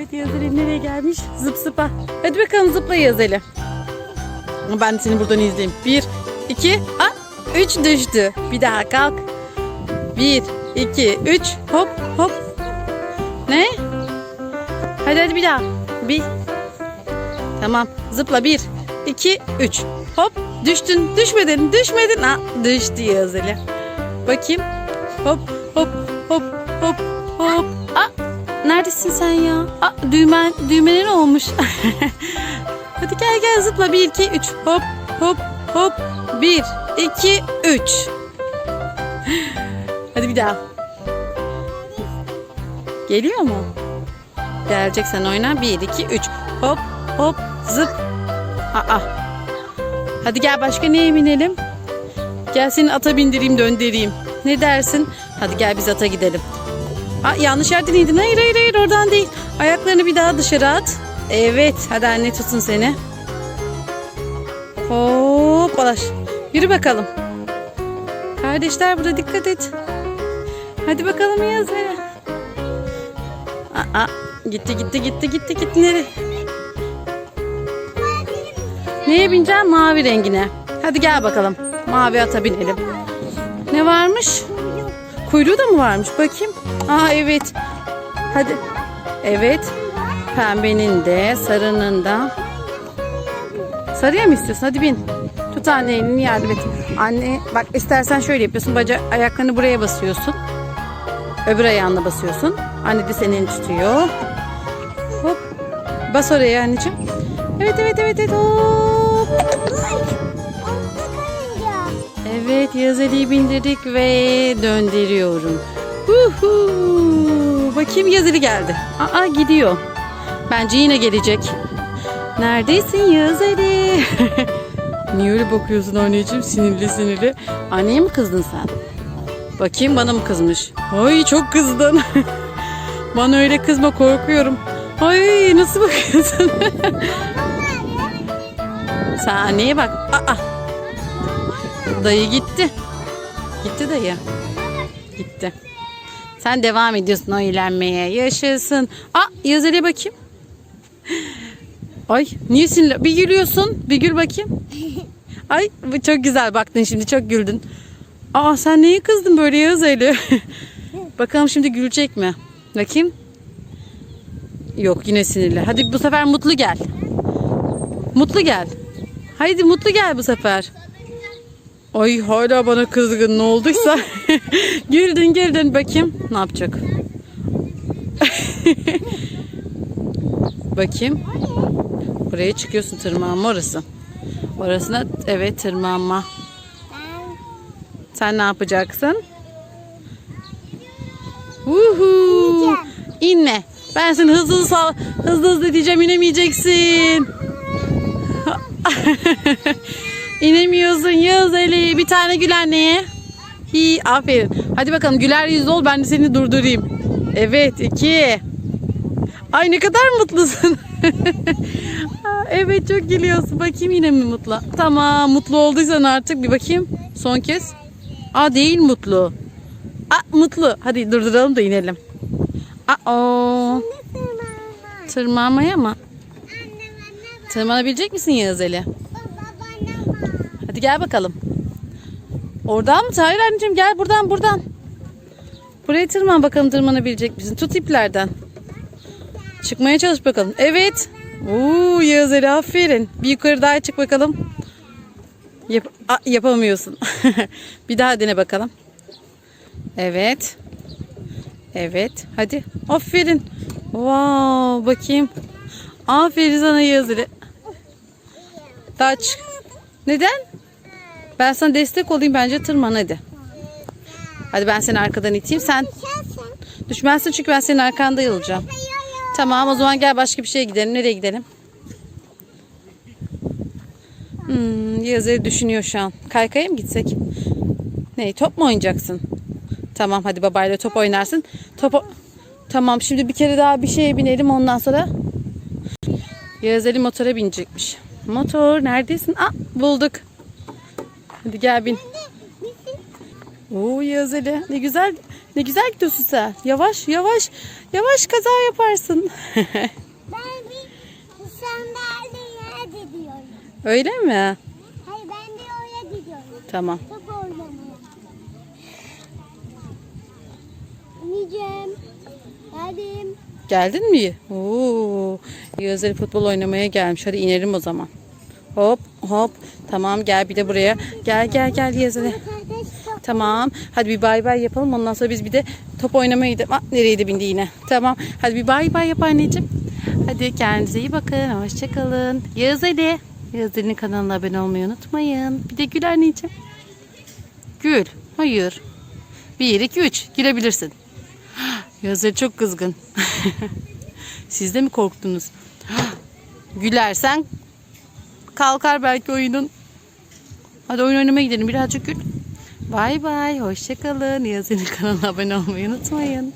Evet Yağız nereye gelmiş? Zıp zıpa. Hadi bakalım zıpla Yağız Ben seni buradan izleyeyim. Bir, iki, ah, üç düştü. Bir daha kalk. Bir, iki, üç, hop hop. Ne? Hadi hadi bir daha. Bir. Tamam. Zıpla bir, iki, üç. Hop. Düştün. Düşmedin. Düşmedin. Ha, düştü Yağız. Bakayım. Hop hop hop hop hop. Neredesin sen ya? Aa, düğmen, düğmenin olmuş. Hadi gel gel zıpla. Bir, iki, üç. Hop hop hop. Bir, iki, üç. Hadi bir daha. Geliyor mu? Gelecek sen oyna. Bir, iki, üç. Hop hop zıp. Aa. Hadi gel başka neye binelim? Gel seni ata bindireyim döndüreyim. Ne dersin? Hadi gel biz ata gidelim. Aa, yanlış yerden indin. Hayır hayır hayır oradan değil. Ayaklarını bir daha dışarı at. Evet hadi anne tutsun seni. Hop balaş. Yürü bakalım. Kardeşler burada dikkat et. Hadi bakalım yaz nereye? Aa, gitti gitti gitti gitti gitti nereye? Neye bineceğim? Mavi rengine. Hadi gel bakalım. Mavi ata binelim. Ne varmış? Kuyruğu da mı varmış? Bakayım. Aa evet. Hadi. Evet. Pembenin de, sarının da. Sarıya mı istiyorsun? Hadi bin. Tut anne elini yardım et. Anne bak istersen şöyle yapıyorsun. Baca ayaklarını buraya basıyorsun. Öbür ayağına basıyorsun. Anne de senin tutuyor. Hop. Bas oraya anneciğim. Evet evet evet evet. Hop. Evet Yağız Ali'yi bindirdik ve döndürüyorum. Huhu. Bakayım Yağız Ali geldi. Aa gidiyor. Bence yine gelecek. Neredesin Yağız Ali? Niye öyle bakıyorsun anneciğim sinirli sinirli? Anneye mi kızdın sen? Bakayım bana mı kızmış? Ay çok kızdın. bana öyle kızma korkuyorum. Ay nasıl bakıyorsun? sen anneye bak. Aa. Dayı gitti. Gitti dayı. Gitti. Sen devam ediyorsun o eğlenmeye. Yaşasın. Aa yazıya bakayım. Ay niye sinirli? Bir gülüyorsun. Bir gül bakayım. Ay bu çok güzel baktın şimdi çok güldün. Aa sen neye kızdın böyle Yağız Ali? Bakalım şimdi gülecek mi? Bakayım. Yok yine sinirli. Hadi bu sefer mutlu gel. Mutlu gel. Haydi mutlu gel bu sefer. Ay hala bana kızgın ne olduysa. güldün güldün bakayım ne yapacak. bakayım. Buraya çıkıyorsun tırmanma orası. Orasına evet tırmanma. Sen ne yapacaksın? Uhu. İnme. Ben seni hızlı hızlı hızlı hızlı diyeceğim inemeyeceksin. İnemiyorsun Yağız Ali. Bir tane gül anneye. Hi, aferin. Hadi bakalım güler yüzlü ol ben de seni durdurayım. Evet iki. Ay ne kadar mutlusun. Evet çok gülüyorsun. Bakayım yine mi mutlu? Tamam mutlu olduysan artık bir bakayım. Son kez. Aa değil mutlu. Aa mutlu. Hadi durduralım da inelim. Aa o. Tırmanmaya mı? Tırmanabilecek misin Yağız Ali? Hadi gel bakalım. Oradan mı? Hayır anneciğim gel buradan buradan. Buraya tırman bakalım tırmanabilecek misin? Tut iplerden. Çıkmaya çalış bakalım. Evet. Oo Yağız Ali aferin. Bir yukarı daha çık bakalım. Yap Aa, yapamıyorsun. bir daha dene bakalım. Evet. Evet. Hadi. Aferin. Wow, bakayım. Aferin sana Yağız Ali. Daha çık. Neden? Ben sana destek olayım bence tırman hadi. Hadi ben seni arkadan iteyim. Sen düşmezsin çünkü ben senin arkanda yılacağım. Tamam o zaman gel başka bir şeye gidelim. Nereye gidelim? Hmm, Yazı düşünüyor şu an. Kaykaya mı gitsek? Ne top mu oynayacaksın? Tamam hadi babayla top oynarsın. Top Tamam şimdi bir kere daha bir şeye binelim ondan sonra. Yağız Ali motora binecekmiş. Motor neredesin? Aa bulduk. Hadi gel bin. Oo Yağız Ali ne güzel Ne güzel gidiyorsun sen. Yavaş yavaş. Yavaş kaza yaparsın. Ben bir sandalyeye gidiyorum. Öyle mi? Hayır ben de oraya gidiyorum. Tamam. Top oynamaya. Geldim. Geldin mi? Oo. Yağız Ali futbol oynamaya gelmiş. Hadi inelim o zaman. Hop hop. Tamam gel bir de buraya. Gel gel gel top. Tamam. Hadi bir bay bay yapalım. Ondan sonra biz bir de top oynamaya gidelim. Ah, nereye de bindi yine. Tamam. Hadi bir bay bay yap anneciğim. Hadi kendinize iyi bakın. Hoşçakalın. Yağız Ali. Kanalına abone olmayı unutmayın. Bir de gül anneciğim. Gül. Hayır. Bir, iki, üç. Gülebilirsin. Yağız çok kızgın. Siz de mi korktunuz? Gülersen kalkar belki oyunun. Hadi oyun oynamaya gidelim. Birazcık gül. Bay bay. Hoşçakalın. Yazın kanalına abone olmayı unutmayın.